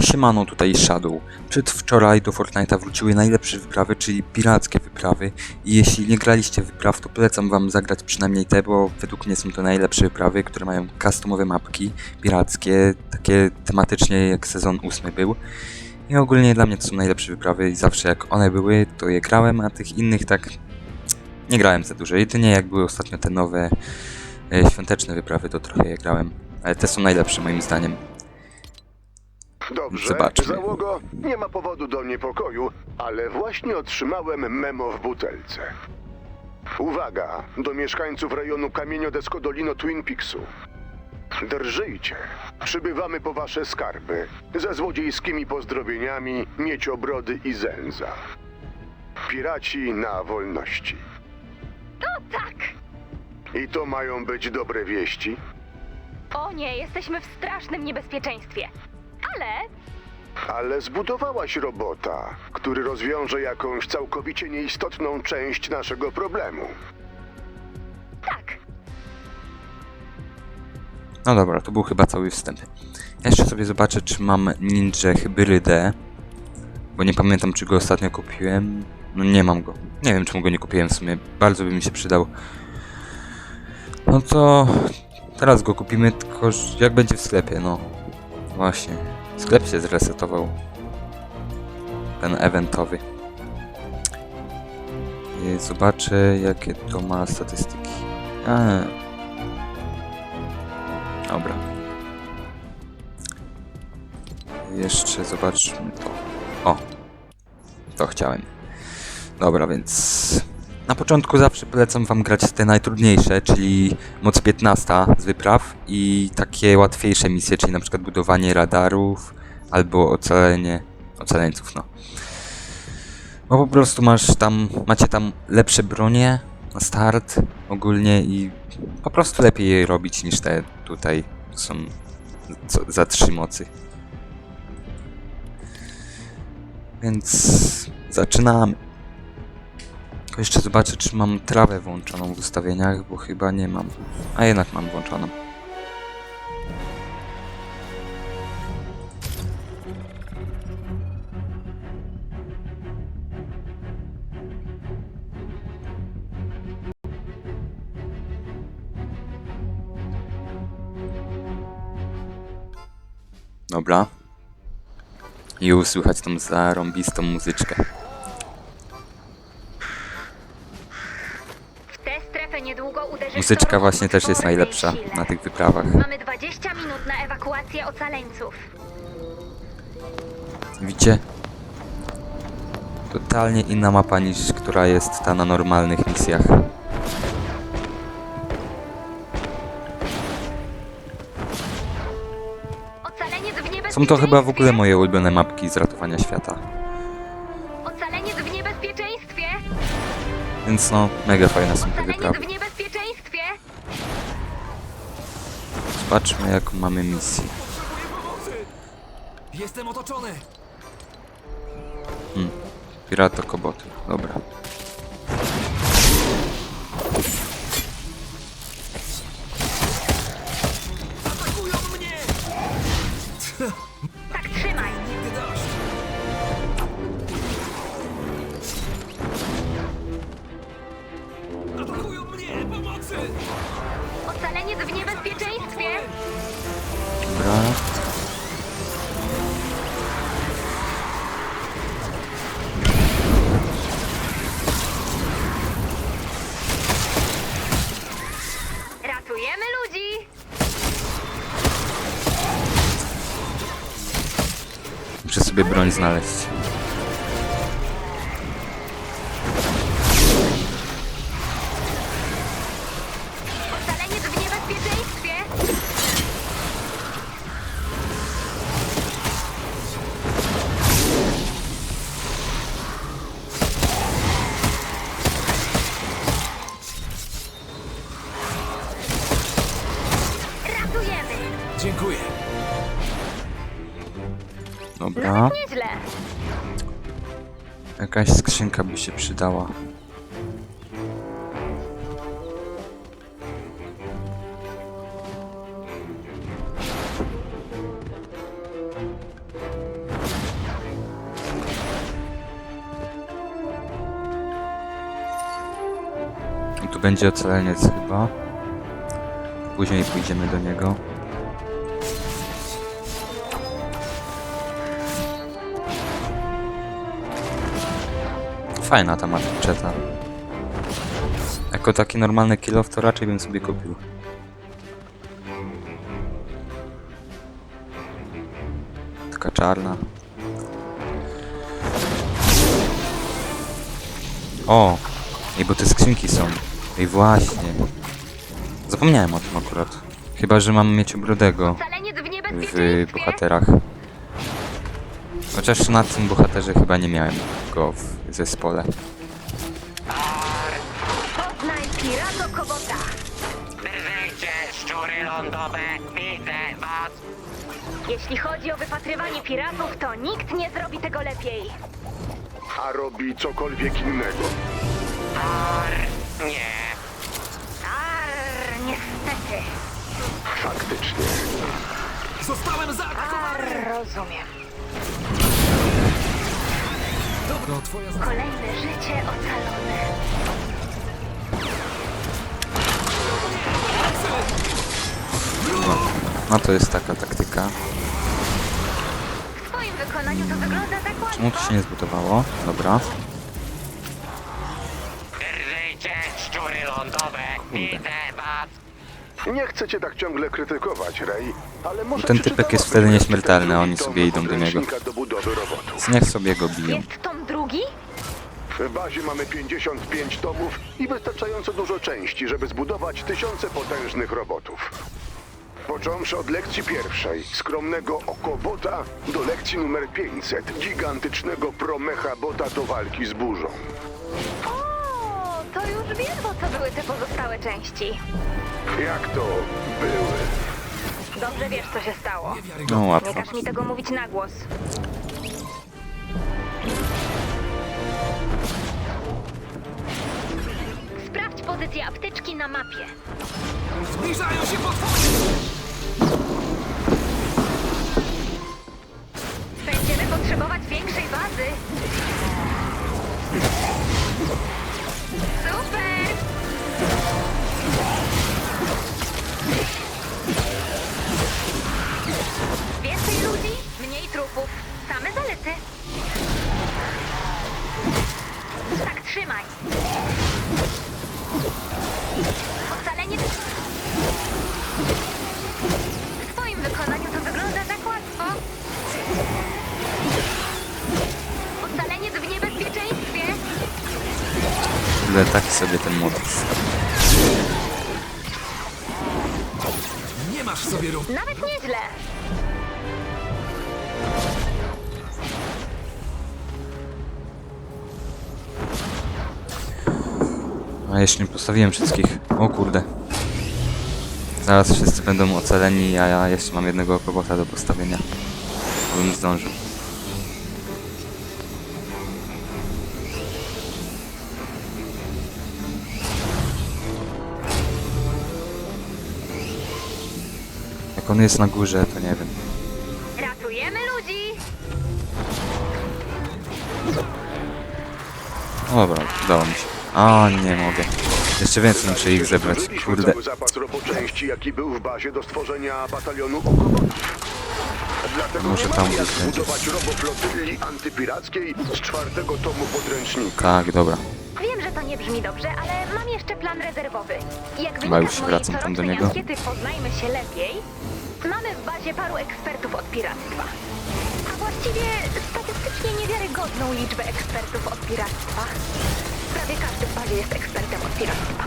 Siemano, tutaj Shadow. Przedwczoraj do Fortnite'a wróciły najlepsze wyprawy, czyli pirackie wyprawy. I jeśli nie graliście wypraw, to polecam wam zagrać przynajmniej te, bo według mnie są to najlepsze wyprawy, które mają customowe mapki pirackie, takie tematycznie jak sezon 8 był. I ogólnie dla mnie to są najlepsze wyprawy i zawsze jak one były, to je grałem, a tych innych tak nie grałem za dużo. Jedynie jak były ostatnio te nowe e, świąteczne wyprawy, to trochę je grałem. Ale te są najlepsze moim zdaniem. Dobrze, Zobaczmy. załogo, nie ma powodu do niepokoju, ale właśnie otrzymałem memo w butelce. Uwaga, do mieszkańców rejonu Kamienio-Deskodolino Twin Peaksu. Drżyjcie, przybywamy po wasze skarby, ze złodziejskimi pozdrowieniami, mieciobrody i zęza. Piraci na wolności. No tak! I to mają być dobre wieści? O nie, jesteśmy w strasznym niebezpieczeństwie. Ale Ale zbudowałaś robota, który rozwiąże jakąś całkowicie nieistotną część naszego problemu. tak, No dobra, to był chyba cały wstęp. Ja jeszcze sobie zobaczę, czy mam ninja hybrydę. Bo nie pamiętam, czy go ostatnio kupiłem. No nie mam go. Nie wiem, czemu go nie kupiłem w sumie. Bardzo by mi się przydał. No to teraz go kupimy, tylko że jak będzie w sklepie, no. Właśnie. Sklep się zresetował. Ten eventowy. I zobaczę, jakie to ma statystyki. A, Dobra. Jeszcze zobaczmy to. O! To chciałem. Dobra, więc... Na początku zawsze polecam wam grać te najtrudniejsze, czyli moc 15 z wypraw i takie łatwiejsze misje, czyli na przykład budowanie radarów albo ocalenie ocaleńców, no. Bo po prostu masz tam, macie tam lepsze bronie na start ogólnie i po prostu lepiej je robić niż te tutaj są co, za trzy mocy. Więc zaczynamy. Jeszcze zobaczę, czy mam trawę włączoną w ustawieniach, bo chyba nie mam. A jednak mam włączoną. Dobra. I już słychać tą zarąbistą muzyczkę. Muzyczka właśnie też jest najlepsza na tych wyprawach. Mamy 20 minut na ewakuację ocaleńców. Widzicie? Totalnie inna mapa niż która jest ta na normalnych misjach. Są to chyba w ogóle moje ulubione mapki z ratowania świata. Ocaleniec w niebezpieczeństwie! Więc no, mega fajne są te wyprawy. Zobaczmy jaką mamy misję. Jestem otoczony! Pirata koboty. Dobra. Sobie broń znaleźć. Dobra. nieźle. Jakaś skrzynka by się przydała. Tu będzie ocaleniec chyba. Później pójdziemy do niego. Fajna ta matriczeta. Jako taki normalny kill to raczej bym sobie kupił. Taka czarna. O! I bo te skrzynki są. I właśnie. Zapomniałem o tym akurat. Chyba, że mam mieć Ocaleniec w bohaterach. Chociaż na tym bohaterze chyba nie miałem go w zespole. Poznaj Pirato Kobota. Szczury lądowe, widzę was! Jeśli chodzi o wypatrywanie piratów, to nikt nie zrobi tego lepiej. A robi cokolwiek innego. Ar, nie. Arr, niestety. Faktycznie. Zostałem zaatakowany! Arr, rozumiem. Twoja za... Kolejne życie ocalone. No to jest taka taktyka. W twoim wykonaniu to wygląda tak Czemu łatwo. to się nie zbudowało? Dobra. Drżyjcie, szczury lądowe, widzę was! Nie chcę cię tak ciągle krytykować, Ray, ale może Ten typek jest wtedy nieśmiertelny, oni sobie idą do niego. podręcznika do budowy robotu. Więc niech sobie go biją. Jest tom drugi? W bazie mamy 55 tomów i wystarczająco dużo części, żeby zbudować tysiące potężnych robotów. Począwszy od lekcji pierwszej, skromnego okobota, do lekcji numer 500, gigantycznego promecha bota do walki z burzą. O, to już wiem, po co były te pozostałe części. Jak to były? Dobrze wiesz, co się stało. No Nie łatwo. każ mi tego mówić na głos. Sprawdź pozycję apteczki na mapie. Zbliżają się potwory! Będziemy potrzebować większej bazy. Ale taki sobie ten motyw. Nie masz sobie rób. Nawet nieźle. A jeszcze nie postawiłem wszystkich. O kurde. Zaraz wszyscy będą ocaleni, a ja jeszcze mam jednego kobota do postawienia. Bym zdążył. Jak on jest na górze, to nie wiem. Ratujemy ludzi. Dobra, udało mi się. A, nie mogę. Jeszcze więcej muszę ich zebrać. Kurde. cały zapas roboczęści, jaki był w bazie do stworzenia batalionu. Dlatego Może nie tam mamy jak gdzieś będzie. zbudować antypirackiej z czwartego tomu podręcznika. Tak, dobra. Wiem, że to nie brzmi dobrze, ale mam jeszcze plan rezerwowy. Jak wynika już z się mojej wracam tam do corocznej niego. ankiety Poznajmy się lepiej, mamy w bazie paru ekspertów od piractwa. A właściwie statystycznie niewiarygodną liczbę ekspertów od piractwa. Prawie każdy w bazie jest ekspertem od piractwa.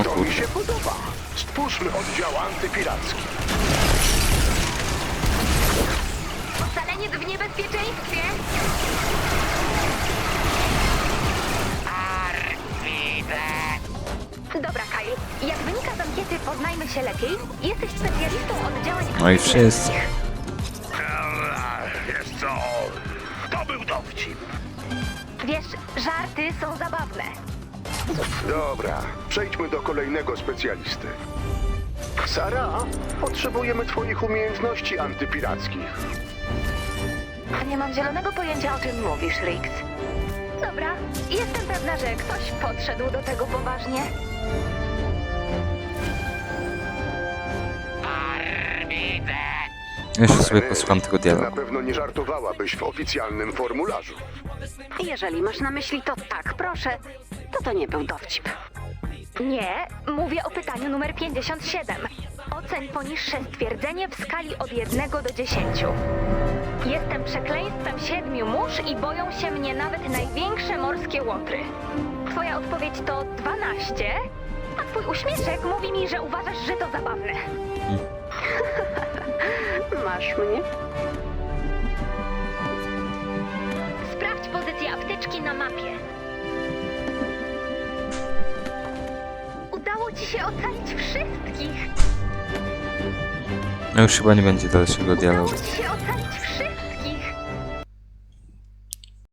O To mi się podoba. Stwórzmy oddział antypiracki. Ocaleniec w niebezpieczeństwie! Ar, widzę! Dobra, Kyle. Jak wynika z ankiety Poznajmy się lepiej, jesteś specjalistą od działań No i wszyscy. Wiesz co? To był dowcip. Wiesz, żarty są zabawne. Dobra, przejdźmy do kolejnego specjalisty. Sara, potrzebujemy twoich umiejętności antypirackich. Nie mam zielonego pojęcia, o czym mówisz, Rix. Dobra, jestem pewna, że ktoś podszedł do tego poważnie. Widzę. Jeszcze sobie posłucham tego Na dialogu. pewno nie żartowałabyś w oficjalnym formularzu. Jeżeli masz na myśli to tak, proszę, to to nie był dowcip. Nie, mówię o pytaniu numer 57. Oceń poniższe stwierdzenie w skali od 1 do 10. Jestem przekleństwem siedmiu mórz i boją się mnie nawet największe morskie łotry. Twoja odpowiedź to 12, a twój uśmieszek mówi mi, że uważasz, że to zabawne. Masz mnie? Sprawdź pozycję apteczki na mapie. Udało ci się ocalić wszystkich. No już chyba nie będzie dalszego dialogu. Udało ci się